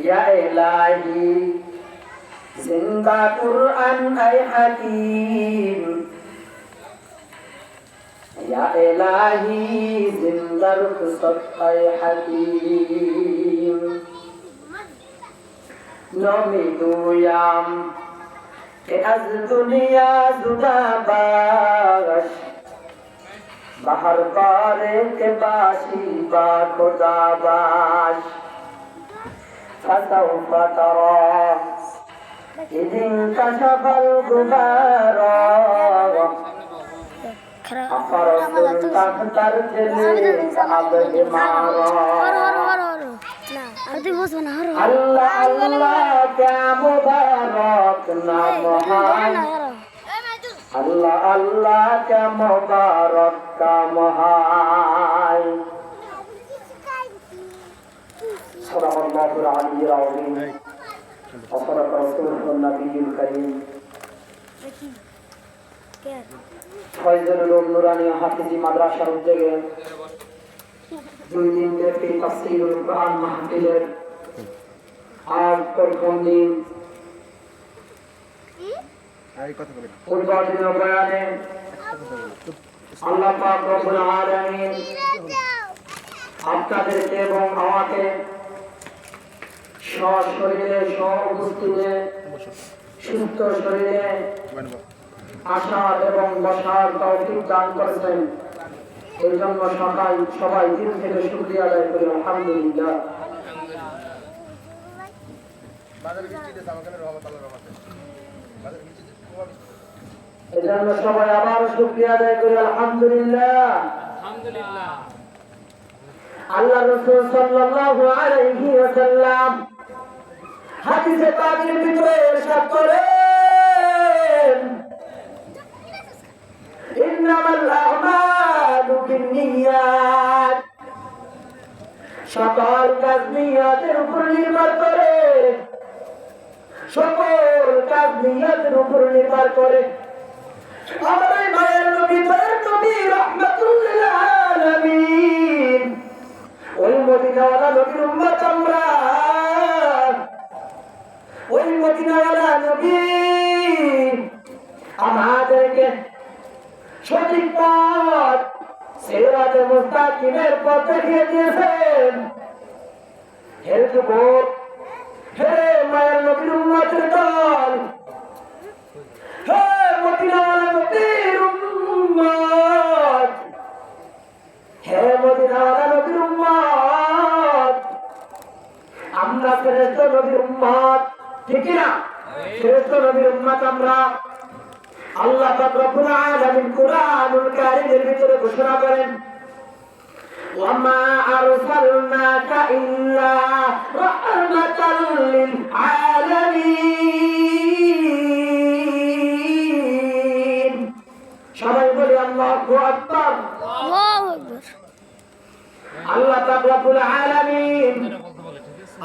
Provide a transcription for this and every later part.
Ya ilahi Sehingga Quran ay hakim Ya ilahi Sehingga Ustaz ay hakim Nomi duyam Ke az dunia zudabash Bahar pare ke basi ba khudabash فسوف ترى إذ انكشف الغبار أخرج تحت رجلي أبهمارا তুই বসবো না হরো আল্লাহ আল্লাহ কে মুবারক নাম হায় আল্লাহ আল্লাহ কে মুবারক কাম হায় الله العلي العظيم وصدق رسوله النبي الكريم ফয়জুল উলুম নুরানি হাফিজি মাদ্রাসার উদ্যোগে দুই দিন ব্যাপী তাফসীরুল কোরআন মাহফিলের আজ প্রথম দিন উদ্বোধনী বয়ানে আল্লাহ পাক রব্বুল আলামিন আপনাদেরকে এবং আমাকে সশরীরে সহ সুস্থ শরীরে আসার এবং বসার তৌফিক দান করেছেন। এই জন্য সকাল সবাই দিন থেকে শুক্রিয়া আদায় করি আলহামদুলিল্লাহ। এই সবাই আবার শুক্রিয়া আদায় করি আলহামদুলিল্লাহ। আল্লাহ রসুল সাল্লাল্লাহু আলাইহি ওয়াসাল্লাম হাদিসে পাকের ভিতরে ইরশাদ করেন। ইন্নামাল আ'মালু বিন্নিয়াত সকল কাজ নিয়তের উপর নির্ভর করে। সকল কাজ নিয়তের উপর নির্ভর করে। আমাদের মায়ের নবী দয়ার নবী রহমাতুল্লিল আলামিন। ওই মদিনাওয়ালা নবীর উম্মত আমরা ওই মদিনাওয়ালা নবী আমাদেরকে সঠিক পথ সিরাতে মুস্তাকিমের পথ দেখিয়ে দিয়েছেন। হে যুবক, হে মায়ের নবীর উম্মতের দল, হে মদিনাওয়ালা নবীর উম্মত, হে মদিনাওয়ালা ঠিক না শ্রেষ্ঠ নবীর উম্মত আমরা আল্লাহ পাক রব্বুল আলামিন কুরআনুল কারীমের ভিতরে ঘোষণা করেন وما أرسلناك إلا رحمة للعالمين সবাই বলি আল্লাহু আকবার আল্লাহ পাক রব্বুল আলামিন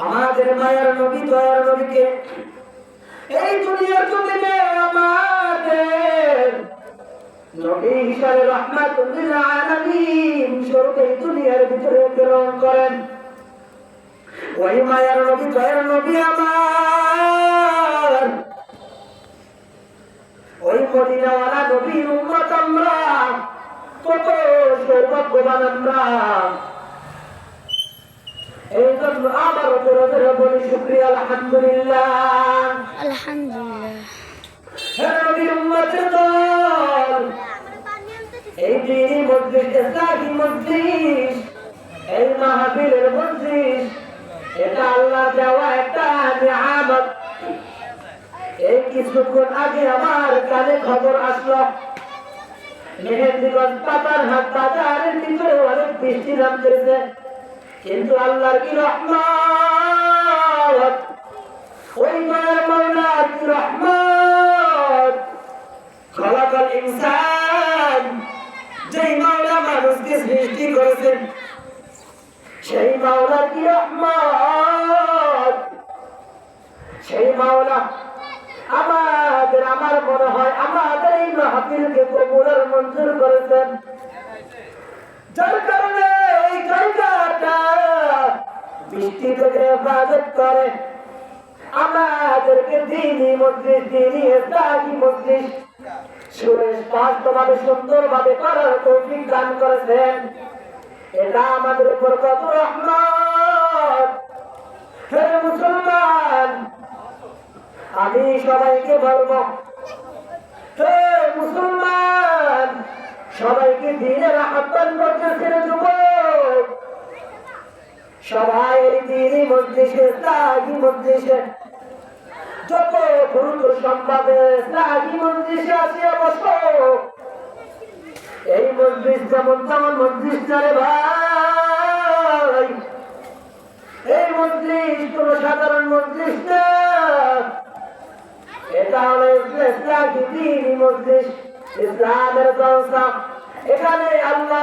আমাদের মায়ের নবী, দয়ার নবীকে এই দুনিয়ার জমিনে আমাদের নবী হিসাবে রহমাতুল্লিল আলামিন দুনিয়ার ভিতরে প্রেরণ করেন। ওই মায়ার নবী, দয়ার নবী আমার। ওই মদিনাওয়ালা উম্মত আমরা, কত সৌভাগ্যবান আমরা। এই জন্য আমার উপর ওদের বলি শুক্রিয়া আলহামদুলিল্লাহ। আলহামদুলিল্লাহ। হে নবীর উম্মতের দল। এই দিনই মসজিদ ইসলামী মসজিদ এই মাহফিলের মসজিদ এটা আল্লাহ দেওয়া একটা নিয়ামত। এই কিছুক্ষণ আগে আমার কানে খবর আসলো। মেহেন্দিগঞ্জ পাতার হাট বাজারের ভিতরে অনেক বৃষ্টি নামতেছে। কিন্তু আল্লাহর কি রহমত? ওই মায়ের মাওলার কি রহমত? খলাকাল ইনসান, যেই মাওলা মানুষকে সৃষ্টি করেছেন, সেই মাওলা কি রহমত? সেই মাওলা আমাদের, আমার মনে হয় আমাদের এই মাহফিলকে কবুলের মঞ্জুর করেছেন যার কারণে এই জায়গাটা বৃষ্টি থেকে হেফাজত করে। আমাদেরকে দিনই মসজিদ দিনই ইসলামী মসজিদ সুস্পষ্টভাবে সুন্দরভাবে করার তৌফিক দান করেছেন। এটা আমাদের উপর কত রহমত। মুসলমান, আমি সবাইকে বলব মুসলমান, সবাইকে দিনের আহ্বান করতেছেন যুবক। সবাই বসো। এই মসজিদ যেমন তেমন মসজিদ চলে ভাই। এই মসজিদ কোন সাধারণ মসজিদ এটা হলো ইসলামী মসজিদ ইসলামের জলসা এখানে আল্লাহ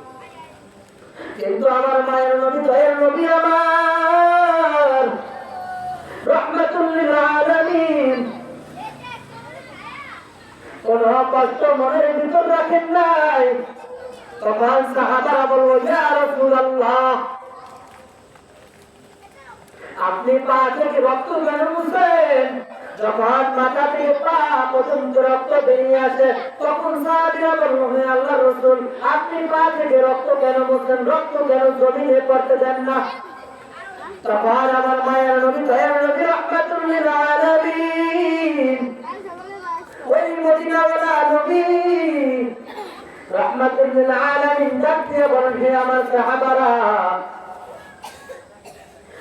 কিন্তু আমার মায়ের নবী, দয়ের নবী আমার। আলামিন। কোন কষ্ট মনের ভিতর রাখেন নাই। তখন সাহাবারা বলব ইয়া রাসূলুল্লাহ, আপনি পা থেকে রক্ত কেন মুছেন যখন মাথা থেকে পা পর্যন্ত রক্ত বেরিয়ে আসে, তখন সাহাবিরা বলল, হে আল্লাহ রসুল, আপনি পা থেকে রক্ত কেন মুছেন রক্ত কেন জমিনে পড়তে দেন না? তখন আমার মায়ের নবী দয়ার নবী রহমাতুল্লিল আলামিন ওই মদিনাওয়ালা নবী রহমাতুল্লিল আলামিন ডাক দিয়ে বলেন, হে আমার সাহাবারা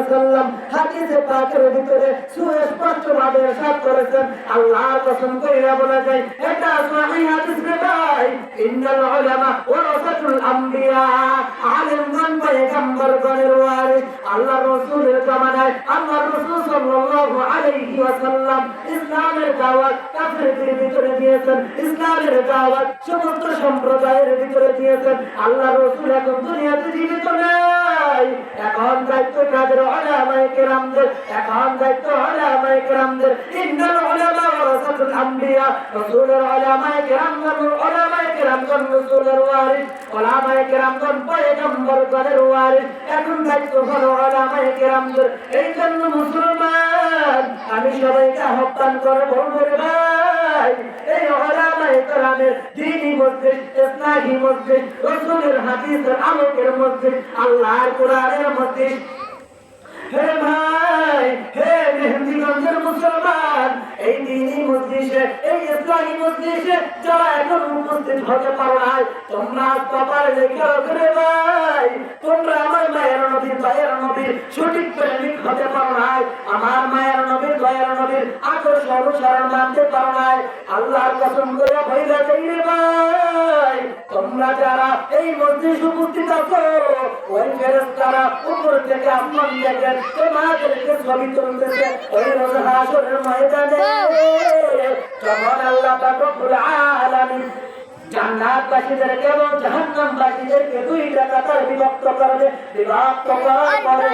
ওয়াসাল্লাম হাদিসে পাকের ভিতরে সুস্পষ্ট ভাবে ইরশাদ করেছেন। আল্লাহর কসম করে বলা যায়, এটা সহিহ হাদিস রে ভাই। ইন্নাল উলামা ওয়ারাসাতুল আম্বিয়া আলেমগণ পয়গম্বরগণের ওয়ারিস। আল্লাহ রসুলের জামানায় আল্লাহ রসুল সাল্লাল্লাহু আলাইহি ওয়াসাল্লাম ইসলামের দাওয়াত কাফেরদের ভিতরে দিয়েছেন। ইসলামের দাওয়াত সমস্ত সম্প্রদায়ের ভিতরে দিয়েছেন। আল্লাহ রসুল এখন দুনিয়াতে জীবিত নাই। এখন দায়িত্ব কাদের? এই জন্য মুসলমান, আমি সবাইকে আহ্বান করে বলব ভাই, এই ওলামায়ে কেরামের দ্বীনি মসজিদ ইসলামী মসজিদ, রাসূলের হাদিসের আলোকের মসজিদ, আল্লাহর কোরআনের মসজিদ। হে ভাই হে মেহেন্দিগঞ্জের মুসলমান এই দিনই মসজিদে এই ইসলামী মসজিদে যারা এখন উপস্থিত হতে পারো নাই, তোমরা কপালে লেখা রে ভাই। তোমরা আমার মায়ের নবীর মায়ের নবীর সঠিক প্রেমিক হতে পারো নাই। আমার মায়ের নবীর মায়ের নবীর আদর্শ অনুসরণ মানতে পারো নাই। আল্লাহর কসম করে ভইলা যাই রে ভাই। তোমরা যারা এই মসজিদ উপস্থিত আছো, ওই উপর থেকে আসমান দেখেন, তোমাদেরকে ছবি তুলতেছে। ওই রোজ হাসরের ময়দানে। যখন আল্লাহ রব্বুল আলামিন জান্নাতবাসীদেরকে এবং জাহান্নামবাসীদেরকে দুইটা কাতার বিভক্ত করবে বিভক্ত করার পরে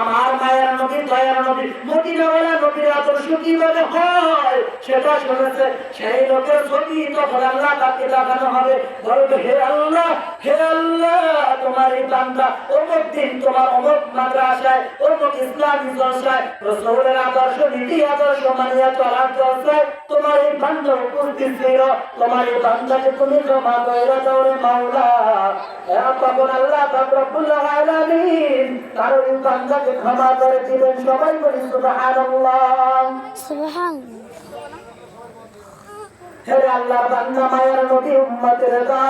আমার মায়ের নবী দয়ার নবী মদিনাওয়ালা নবীর আদর্শ কীভাবে হয় সেটা শুনেছে সেই লোকের ছবি তখন আল্লাহ তাকে দেখানো হবে বল বলবে হে আল্লাহ হে আল্লাহ তোমার এই বান্দা অমুক দিন তোমার অমুক মাদ্রাসায় অমুক ইসলামী জলসায় রসুলের আদর্শ নীতি আদর্শ মানিয়া চলার জলসায় তোমার এই বান্দা উপস্থিত ছিল। তোমার এই বান্দাকে তুমি জমা কইরা দাও রে মাওলা। তখন আল্লাহ রব্বুল আলামিন তার এই বান্দাকে ক্ষমা করে দিবেন সবাই বলি সুবহানাল্লাহ। সুবহান হে আল্লাহ বান্দা মায়ের নবী উম্মতের দা